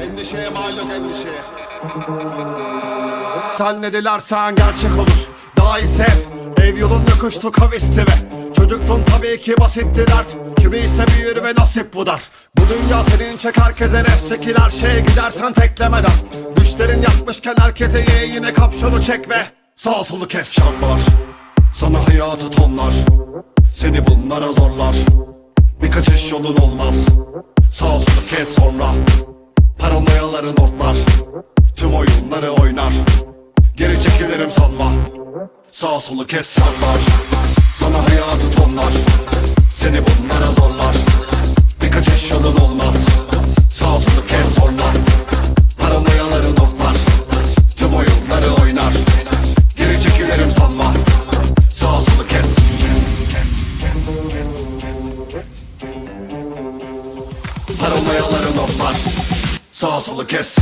Endişeye mal yok endişeye. Sen ne dilersen gerçek olur. Daha iyi sev. Ev yolunda koştu kavisti ve Çocuktun tabii ki basitti dert. Kimi ise büyür ve nasip bu dar. Bu dünya senin çek herkese res. Çekil her şeye gidersen teklemeden. Düşlerin yakmışken herkese ye. Yine kapşonu çek ve Sağ solu kes Çarpar Sana hayatı tonlar. Seni bunlara zorlar. Bir kaçış yolun olmaz Sağ solu kes sonra. Paranoyaların ortlar Tüm oyunları oynar. Geri çekilirim sanma. Sağ solu kes sarlar Paranoyaların ortlar Sağ solu kes